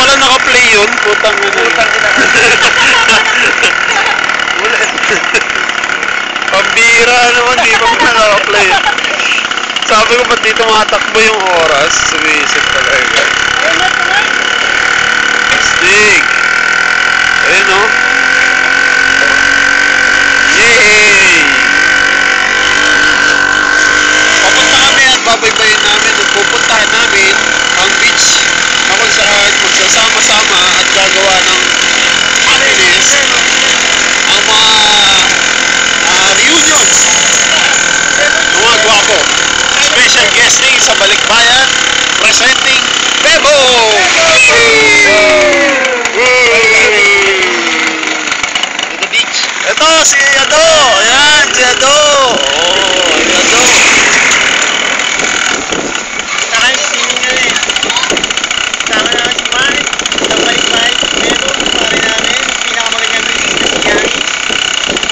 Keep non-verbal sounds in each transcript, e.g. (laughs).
pala naka-play yun. Putang ina. Putang ina. (laughs) Pambira naman, di pa pa naka-play. Sabi ko, ba't di tumatakbo yung oras? Sumisip talaga. Ayun na, tuloy. Stig. Ayun o. Yay! Papunta kami at babaybayin namin at pupuntahan namin ang beach saan magsasama-sama at gagawa ng happiness ang mga ah, reunions ng mga gwapo. Special guesting sa Balikbayan presenting Bebo! To the beach. Ito, si Ado! Ayan, si Ado! Oh, si Ado! Saka yung swimming na rin. Sama namin si Mark. Sa balik-balik. Pero, pare namin. Pinakamagandang release na si Yari.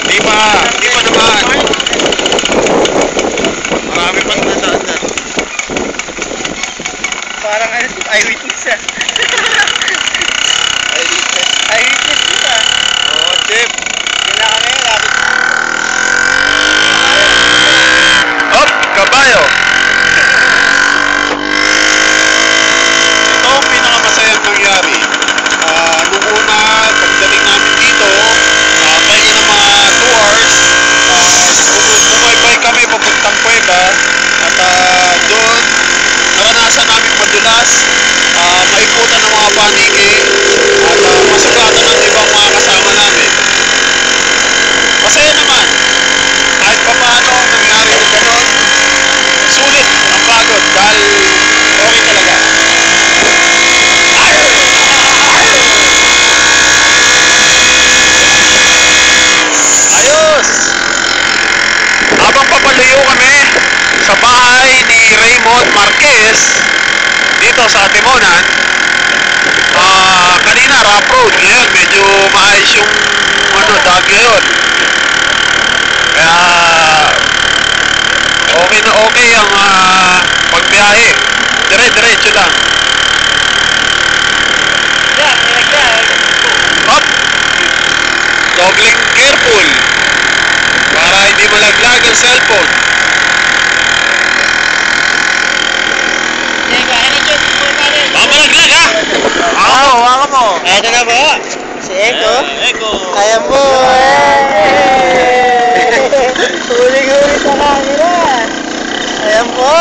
Di pa, di pa naman. Marami pang nadaan na. Parang ano, eyewitness ah. (laughs) Eyewitness yun ah. Oo, Chip. Yun na kami, lapit. Hop, kabayo. Ito ang pinakamasayang nangyari. Ah, nung una, pagdating namin dito, uh, pahingi ng mga 2 hours, uh, bumaybay kami papuntang Cueva at ah, doon, naranasan namin madulas, ah, maiputan ng mga paniki at ah, masugatan ng ibang mga kasama namin. Masaya naman. Kahit pa paano nangyari yung ganon, sulit ang pagod dahil okay talaga. Ayos! Habang papalayo kami sa bahay ni Marquez dito sa Timonan, ah kanina rough road, ngayon medyo maayos yung ano, daan ngayon. Kaya okay na okay ang ah, pagbiyahe. Dire-diretso lang. Up! Doubling careful para hindi malaglag ang cellphone. Ha! Oo, waka mo. Eto na po. Si Eko. Eko. Kaya mo. Huli-huli sa kanila. Ayan po.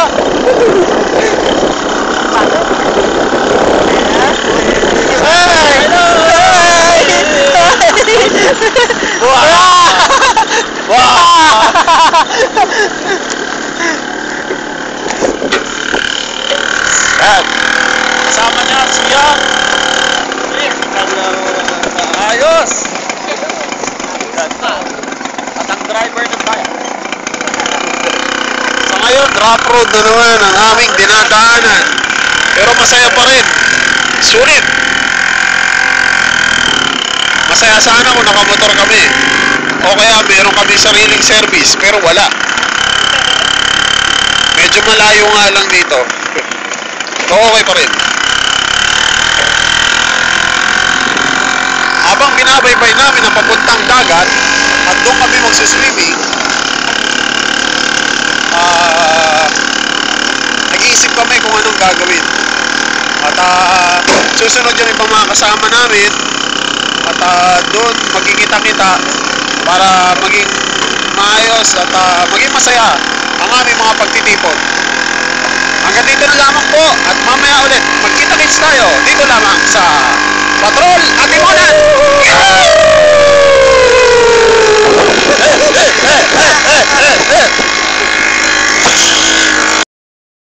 Ay! Ay! Si Yang. Ayos! Ganda. At ang driver ng bike. Sa ngayon, rough road na naman ang aming dinadaanan. Pero masaya pa rin. Sulit. Masaya sana kung nakamotor kami. O kaya meron kami sariling service, pero wala. Medyo malayo nga lang dito. (laughs) So okay pa rin. Habang binabaybay namin ang papuntang dagat at doon kami magsiswimming, ah, nag-iisip kami kung anong gagawin. At ah, susunod yung ibang mga kasama namin at ah, doon magkikita-kita para maging maayos at ah, maging masaya ang aming mga pagtitipon. Hanggang dito na lamang po at mamaya ulit magkita-kits tayo dito lamang sa Patrol at Timonan! Yeah!